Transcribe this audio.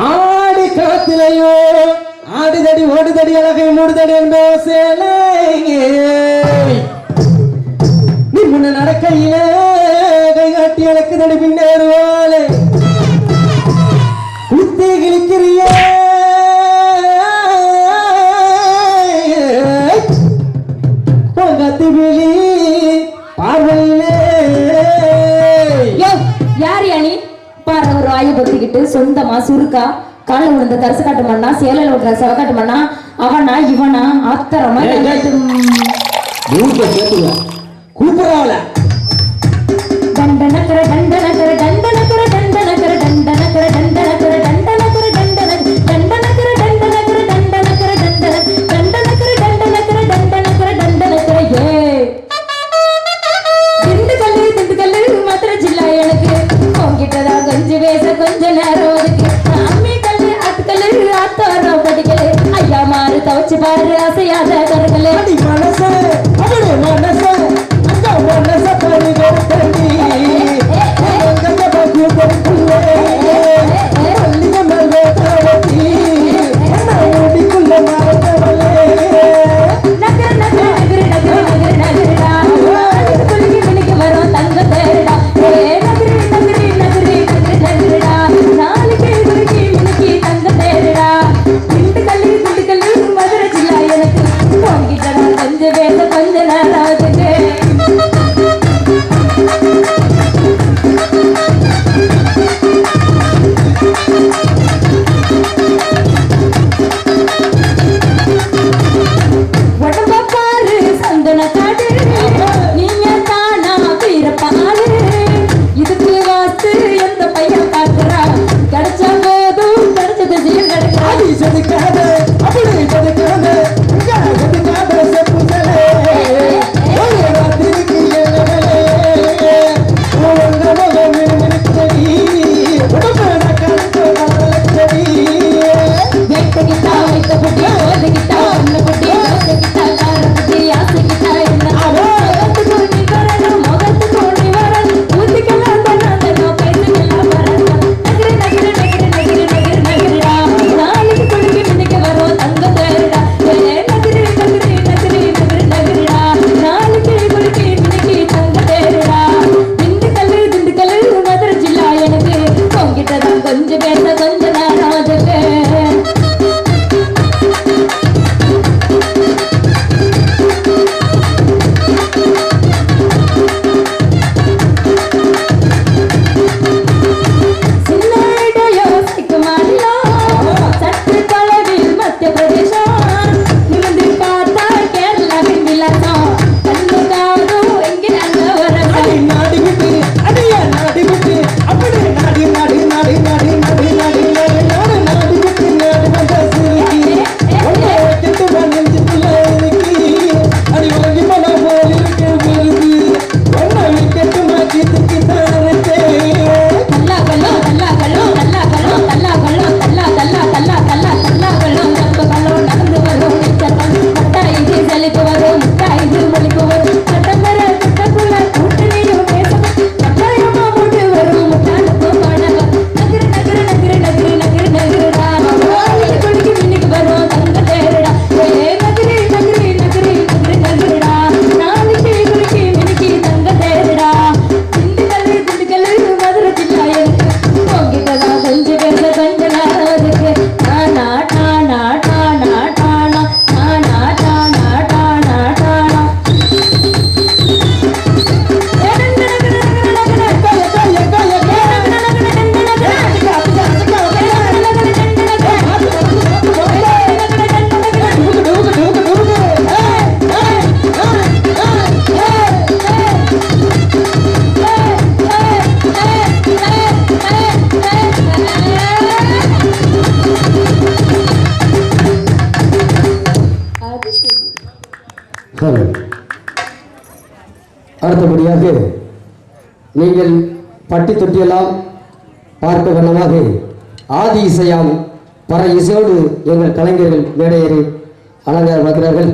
ஆடி களத்திலேயோ ஆடுதடி ஓடுதடி அழகை மூடுதடி என்ப நீ முன்ன நடக்கையிலே கை காட்டி அழக்குதடி பின்னேறுவாளே குத்தி கிழிக்கிறியே. பொங்கத்தி விழி பார்வையிலே. யார் யானி பாரு ஒரு வாயை பொத்திக்கிட்டு சொந்தமா சுருக்கா காலை விழுந்த தரசு காட்டு மண்ணா சேலையில் விழுற செவ காட்டு மண்ணா அவனா இவனா ஆத்திரமா கூப்பிடாவல தண்டனக்கர தண்டனக்கர தண்ட ವೇಷ ಕೊಂಜನ ರೋದಕ್ಕೆ ಅಮ್ಮಿ ಕಲ್ಲು ಅತ್ಕಲ್ಲು ಅತ್ತೋರ ಬದುಕಲೆ ಅಯ್ಯ ಮಾರು ತವಚಿ ಬಾರು ಆಸೆಯಾದ ಕರಗಲೆ ಮನಸ್ಸೆ ಮನಸ್ಸೆ ಅಂತ ಮನಸ್ಸ ತಳಿ ಬರ್ತೇನೆ 跟着我。கவனம் அடுத்தபடியாக நீங்கள் பட்டி தொட்டியெல்லாம் பார்க்க வண்ணமாக ஆதி இசையாம் பற இசையோடு எங்கள் கலைஞர்கள் மேடையேறி அழகாக வருகிறார்கள்